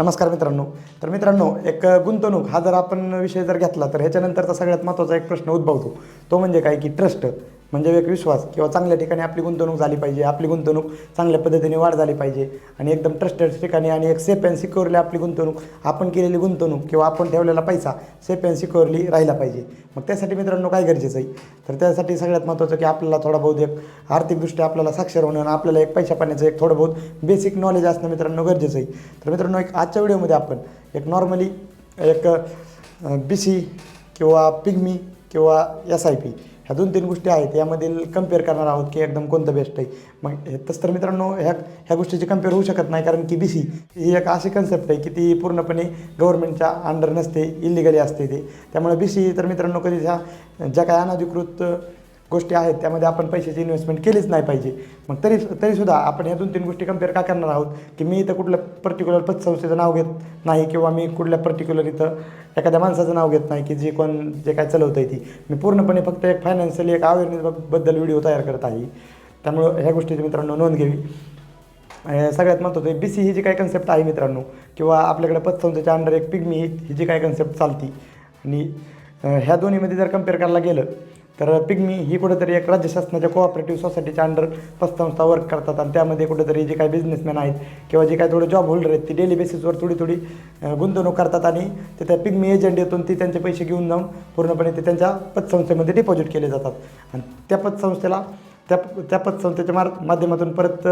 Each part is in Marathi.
नमस्कार मित्रांनो. तर मित्रांनो एक गुंतवणूक हा जर आपण विषय जर घेतला तर ह्याच्यानंतरचा सगळ्यात महत्त्वाचा एक प्रश्न उद्भवतो. तो म्हणजे काय? की ट्रस्ट म्हणजे एक विश्वास किंवा चांगल्या ठिकाणी आपली गुंतवणूक झाली पाहिजे आपली गुंतवणूक चांगल्या पद्धतीने वाढ झाली पाहिजे आणि एकदम ट्रस्टेड ठिकाणी आणि एक सेफ अँड सिक्युअरली आपली गुंतवणूक आपण केलेली गुंतवणूक किंवा आपण ठेवलेला पैसा सेफ अँड सिक्युअरली राहिला पाहिजे. मग त्यासाठी मित्रांनो काय गरजेचं आहे? तर त्यासाठी सगळ्यात महत्त्वाचं की आपल्याला थोडा बहुत एक आर्थिकदृष्ट्या आपल्याला साक्षर होणं आणि आपल्याला एक पैसा पाण्याचं एक थोडं बहुत बेसिक नॉलेज असणं मित्रांनो गरजेचं आहे. तर मित्रांनो एक आजच्या व्हिडिओमध्ये आपण एक नॉर्मली एक बी सी किंवा पिग्मी किंवा एस आय पी ह्या दोन तीन गोष्टी आहेत यामधील कंपेअर करणार आहोत की एकदम कोणतं बेस्ट आहे. मग तसं तर मित्रांनो ह्या ह्या गोष्टीची कंपेअर होऊ शकत नाही कारण की बी सी ही एक अशी कन्सेप्ट आहे की ती पूर्णपणे गव्हर्नमेंटच्या अंडर नसते इलिगली असते ते. त्यामुळे बी सी तर मित्रांनो कधी ह्या ज्या काही अनधिकृत गोष्टी आहेत त्यामध्ये आपण पैशाची इन्व्हेस्टमेंट केलीच नाही पाहिजे. मग तरी तरीसुद्धा आपण ह्या दोन तीन गोष्टी कंपेअर का करणार आहोत? की मी इथं कुठल्या पर्टिक्युलर पतसंस्थेचं नाव घेत नाही किंवा मी कुठल्या पर्टिक्युलर इथं एखाद्या माणसाचं नाव घेत नाही की जे कोण जे काय चालवतं आहे ती. मी पूर्णपणे फक्त एक फायनान्शियली एक अवेअरनेसबद्दल व्हिडिओ तयार करत आहे. त्यामुळं ह्या गोष्टीची मित्रांनो नोंद घ्यावी. सगळ्यात महत्त्वाचं बी सी ही जी काय कन्सेप्ट आहे मित्रांनो किंवा आपल्याकडे पतसंस्थेच्या अंडर एक पिग्मी ही जी काय कन्सेप्ट चालती. आणि ह्या दोन्हीमध्ये जर कंपेअर करायला गेलं तर पिग्मी ही कुठेतरी एक राज्य शासनाच्या कोऑपरेटिव्ह सोसायटीच्या अंडर पतसंस्था वर्क करतात आणि त्यामध्ये कुठेतरी जे काही बिझनेसमॅन आहेत किंवा जे काही थोडे जॉब होल्डर आहेत ती डेली बेसिसवर थोडी थोडी गुंतवणूक करतात आणि ते त्या पिग्मी एजंट येतून ती त्यांचे पैसे घेऊन जाऊन पूर्णपणे ते त्यांच्या पतसंस्थेमध्ये डिपॉझिट केले जातात. आणि त्या पतसंस्थेला त्या त्या पतसंस्थेच्या मार माध्यमातून परत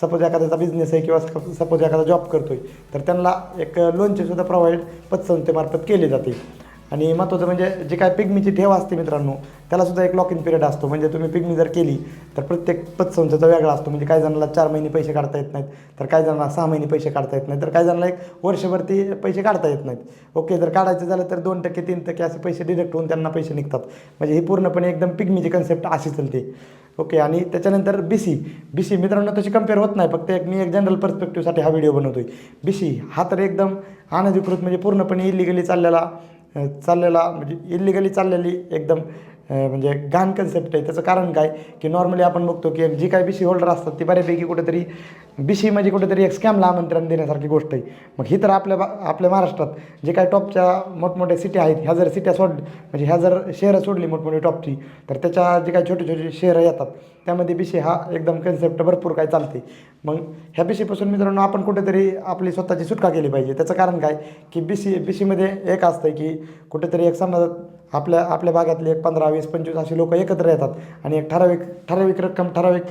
सपोज एखाद्याचा बिझनेस आहे किंवा सपोज एखादा जॉब करतो आहे तर त्यांना एक लोनचे सुद्धा प्रोव्हाइड पतसंस्थेमार्फत केले जाते. आणि महत्त्वाचं म्हणजे जे काय पिग्मीची ठेव असते मित्रांनो त्याला सुद्धा एक लॉक इन पिरियड असतो. म्हणजे तुम्ही पिग्मी जर केली तर प्रत्येक पतसंस्थेचा वेगळा असतो. म्हणजे काही जणांना चार महिने पैसे काढता येत नाहीत तर काही जणांना सहा महिने पैसे काढता येत नाहीत तर काही जणांना एक वर्षभर ते पैसे काढता येत नाहीत. ओके जर काढायचं झालं तर दोन टक्के तीन टक्के असे पैसे डिडक्ट होऊन त्यांना पैसे निघतात. म्हणजे ही पूर्णपणे एकदम पिग्मीची कन्सेप्ट अशी चालते ओके आणि त्याच्यानंतर बी सी बी सी मित्रांनो तशी कंपेअर होत नाही. फक्त एक मी एक जनरल पर्स्पेक्टिव्हसाठी हा व्हिडिओ बनवतो आहे बी सी हा तर एकदम अनधिकृत म्हणजे पूर्णपणे इलिगली चाललेला चाललेला म्हणजे इलिगली चाललेली एकदम म्हणजे घाण कन्सेप्ट आहे. त्याचं कारण काय? की नॉर्मली आपण बघतो की जी काय बी सी होल्डर असतात ती बऱ्यापैकी कुठेतरी बी सी म्हणजे कुठेतरी एक स्कॅमला आमंत्रण देण्यासारखी गोष्ट आहे. मग ही तर आपल्या बा- आपल्या महाराष्ट्रात जे काय टॉपच्या मोठमोठ्या सिटी आहेत ह्या जर सिट्या सोड म्हणजे ह्या जर शहरं सोडली मोठमोठी टॉपची तर त्याच्या जे काही छोटे छोटे शहरं येतात त्यामध्ये बी सी हा एकदम कन्सेप्ट भरपूर काय चालते मग ह्या बी सीपासून मित्रांनो आपण कुठेतरी आपली स्वतःची सुटका केली पाहिजे. त्याचं कारण काय? की बी सी बी सीमध्ये एक असतं की कुठेतरी एक समाजात आपल्या आपल्या भागातले एक पंधरा वीस पंचवीस असे लोक एकत्र येतात. आणि एक ठराविक ठराविक रक्कम ठराविक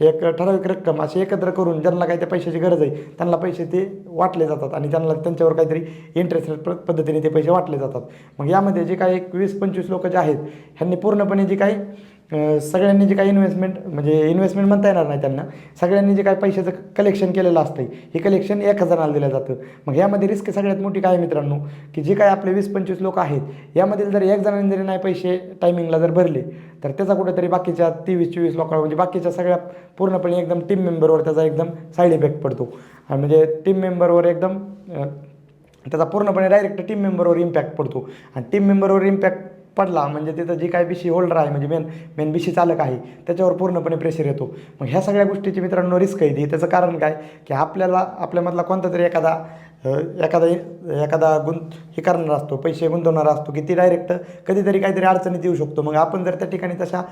एक ठराविक रक्कम अशी एकत्र करून ज्यांना काही त्या पैशाची गरज आहे त्यांना पैसे ते वाटले जातात. आणि त्यांना त्यांच्यावर काहीतरी इंटरेस्ट पद्धतीने ते पैसे वाटले जातात. मग यामध्ये जे काही एक वीस पंचवीस लोक जे आहेत ह्यांनी पूर्णपणे जे काही सगळ्यांनी जे काही इन्व्हेस्टमेंट म्हणजे इन्व्हेस्टमेंट म्हणता येणार नाही त्यांना सगळ्यांनी जे काही पैशाचं कलेक्शन केलेलं असतं हे कलेक्शन एक हजाराला दिलं जातं. मग यामध्ये रिस्क सगळ्यात मोठी काय मित्रांनो? की जे काय आपले वीस पंचवीस लोक आहेत यामधील जर एक जणांनी जरी नाही पैसे टायमिंगला जर भरले तर त्याचा कुठेतरी बाकीच्या तेवीस चोवीस लोकांवर म्हणजे बाकीच्या सगळ्या पूर्णपणे एकदम टीम मेंबरवर त्याचा एकदम साईड इफेक्ट पडतो. आणि म्हणजे टीम मेंबरवर एकदम त्याचा पूर्णपणे डायरेक्ट टीम मेंबरवर इम्पॅक्ट पडतो. आणि टीम मेंबरवर इम्पॅक्ट पडला म्हणजे तिथं जी काय बी सी होल्डर आहे म्हणजे मेन मेन बी सी चालक आहे त्याच्यावर पूर्णपणे प्रेशर येतो. मग ह्या सगळ्या गोष्टीची मित्रांनो रिस्क आहे. ती त्याचं कारण काय? की आपल्याला आपल्यामधला कोणता तरी एखादा एखादा एखादा गुंत हे करणारा असतो पैसे गुंतवणारा असतो की ती डायरेक्ट कधीतरी काहीतरी अडचणीत येऊ शकतो. मग आपण जर त्या ठिकाणी तशा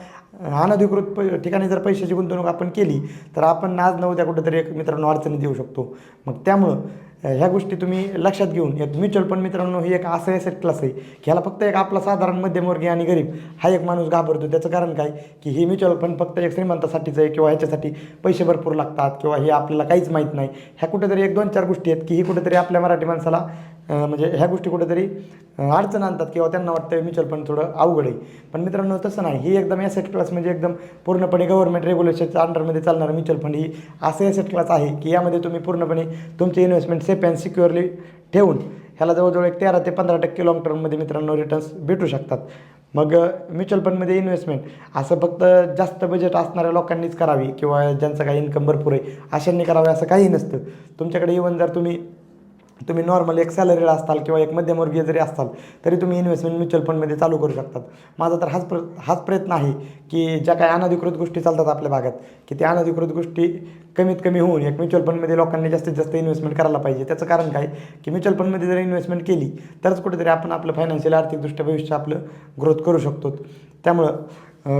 अनधिकृत प ठिकाणी जर पैशाची गुंतवणूक आपण केली तर आपण आज न उद्या कुठेतरी एक मित्रांनो अडचणीत येऊ शकतो. मग त्यामुळं ह्या गोष्टी तुम्ही लक्षात घेऊन या. म्युच्युअल फंड मित्रांनो ही एक असं एसेट क्लास आहे. की ह्याला फक्त एक आपला साधारण मध्यमवर्गीय आणि गरीब. हा एक माणूस घाबरतो त्याचं कारण काय? की हे म्युच्युअल फंड फक्त एक श्रीमंतासाठीचं आहे किंवा ह्याच्यासाठी पैसे भरपूर लागतात किंवा हे आपल्याला काहीच माहीत नाही. ह्या कुठेतरी एक दोन चार गोष्टी आहेत की ही कुठेतरी आपल्या मराठी माणसाला म्हणजे ह्या गोष्टी कुठेतरी अडचण आणतात किंवा त्यांना वाटतं म्युच्युअल फंड थोडं अवघड आहे. पण मित्रांनो तसं नाही. ही एकदम एसेट क्लास म्हणजे एकदम पूर्णपणे गव्हर्नमेंट रेग्युलेशनच्या अंडरमध्ये चालणारं म्युच्युअल फंड ही असं एसेट क्लास आहे की यामध्ये तुम्ही पूर्णपणे तुमचे इन्व्हेस्टमेंट सेफ अँड सिक्युअरली ठेवून ह्याला जवळजवळ एक तेरा ते पंधरा टक्के लाँग टर्ममध्ये मित्रांनो रिटर्न्स भेटू शकतात. मग म्युच्युअल फंडमध्ये इन्व्हेस्टमेंट असं फक्त जास्त बजेट असणाऱ्या लोकांनीच करावी किंवा ज्यांचं काही इन्कम भरपूर आहे अशांनी करावे असं काही नसतं. तुमच्याकडे इवन जर तुम्ही तुम्ही नॉर्मल एक सॅलरीड असताल किंवा एक मध्यमवर्गीय जरी असाल तरी तुम्ही इन्व्हेस्टमेंट म्युच्युअल फंडमध्ये चालू करू शकतात. माझा तर हाच प्र हाच प्रयत्न आहे की ज्या काही अनधिकृत गोष्टी चालतात आपल्या भागात की त्या अनधिकृत गोष्टी कमीत कमी होऊन एक म्युच्युअल फंडमध्ये लोकांनी जास्तीत जास्त इन्व्हेस्टमेंट करायला पाहिजे. त्याचं कारण काय? की म्युच्युअल फंडमध्ये जर इन्व्हेस्टमेंट केली तरच कुठेतरी आपण आपलं फायनान्शियल आर्थिकदृष्ट्या भविष्य आपलं ग्रोथ करू शकतो. त्यामुळं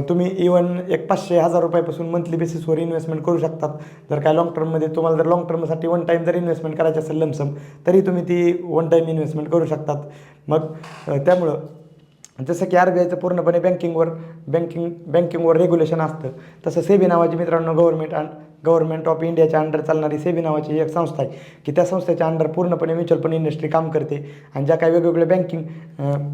तुम्ही इवन एक पाचशे हजार रुपयापासून मंथली बेसिसवर इन्व्हेस्टमेंट करू शकतात. जर काय लाँग टर्ममध्ये तुम्हाला जर लाँग टर्मसाठी वन टाईम जर इन्व्हेस्टमेंट करायची असेल लमसम तरी तुम्ही ती वन टाईम इन्व्हेस्टमेंट करू शकतात. मग त्यामुळं जसं की आर बी आयचं पूर्णपणे बँकिंगवर बँकिंग बँकिंगवर रेग्युलेशन असतं तसं सेबी नावाची मित्रांनो गव्हर्नमेंट अँड गव्हर्नमेंट ऑफ इंडियाच्या अंडर चालणारी सेबी नावाची एक संस्था आहे की त्या संस्थेच्या अंडर पूर्णपणे म्युच्युअल फंड इंडस्ट्री काम करते. आणि ज्या काही वेगवेगळ्या बँकिंग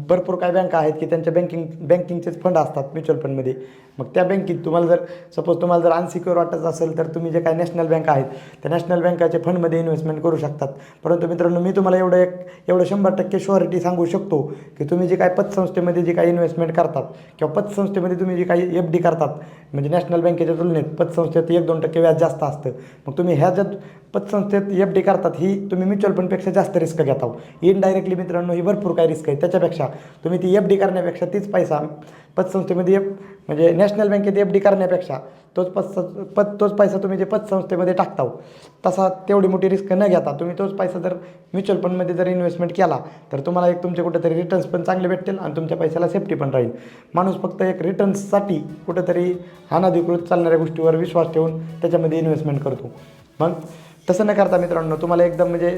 भरपूर काही बँका आहेत की त्यांच्या बँकिंग बँकिंगचेच फंड असतात म्युच्युअल फंडमध्ये मग त्या बँकेत तुम्हाला जर सपोज तुम्हाला जर अनसिक्युअर वाटत असेल तर तुम्ही जे काही नॅशनल बँक आहेत त्या नॅशनल बँकाचे फंडमध्ये इन्व्हेस्टमेंट करू शकतात. परंतु मित्रांनो मी तुम्हाला एवढं एक एवढं शंभर टक्के शुअरिटी सांगू शकतो की तुम्ही जे काही पतसंस्थेमध्ये जे काही इन्व्हेस्टमेंट करतात किंवा पतसंस्थेमध्ये तुम्ही जे काही एफ डी करतात म्हणजे नॅशनल बँकेच्या तुलनेत पतसंस्थेत एक दोन टक्के व्याज जास्त असतं. मग तुम्ही ह्या ज्या पतसंस्थेत एफ डी करतात ही तुम्ही म्युच्युअल फंडपेक्षा जास्त रिस्क घेता हो. इनडायरेक्टली मित्रांनो ही भरपूर काही रिस्क आहे. त्याच्यापेक्षा तुम्ही ती एफ डी करण्यापेक्षा तीच पैसा पतसंस्थेमध्ये एफ म्हणजे नॅशनल बँकेत एफ डी करण्यापेक्षा तोच पत पत तोच पैसा तुम्ही जे पतसंस्थेमध्ये टाकता तसा तेवढी मोठी रिस्क न घेता तुम्ही तोच पैसा जर म्युच्युअल फंडमध्ये जर इन्व्हेस्टमेंट केला तर तुम्हाला एक तुमचे कुठेतरी रिटर्न्स पण चांगले भेटतील आणि तुमच्या पैशाला सेफ्टी पण राहील. माणूस फक्त एक रिटर्न्ससाठी कुठेतरी अनाधिकृत चालणाऱ्या गोष्टीवर विश्वास ठेवून त्याच्यामध्ये इन्व्हेस्टमेंट करतो. मग तसं न करता मित्रांनो तुम्हाला एकदम म्हणजे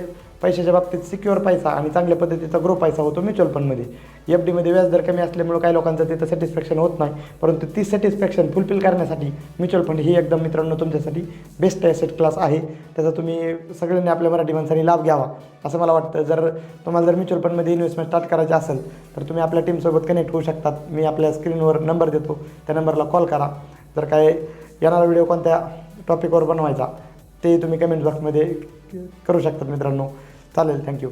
पैशाच्या बाबतीत सिक्युअर पैसा आणि चांगल्या पद्धतीचा ग्रो पैसा होतो म्युच्युअल फंडमध्ये एफ डीमध्ये व्याजदर कमी असल्यामुळे काही लोकांचं तिथं सॅटिस्फॅक्शन होत नाही. परंतु ती सॅटिस्फॅक्शन फुलफिल करण्यासाठी म्युच्युअल फंड ही एकदम मित्रांनो तुमच्यासाठी बेस्ट ॲसेट क्लास आहे. त्याचा तुम्ही सगळ्यांनी आपल्या मराठी माणसांनी लाभ घ्यावा. असं मला वाटतं. जर तुम्हाला जर म्युच्युअल फंडमध्ये इन्व्हेस्टमेंट स्टार्ट करायची असेल तर तुम्ही आपल्या टीमसोबत कनेक्ट होऊ शकतात. मी आपल्या स्क्रीनवर नंबर देतो. त्या नंबरला कॉल करा. जर काय येणारा व्हिडिओ कोणत्या टॉपिकवर बनवायचा ते तुम्ही कमेंट बॉक्समध्ये करू शकतात मित्रांनो. चालेल थँक्यू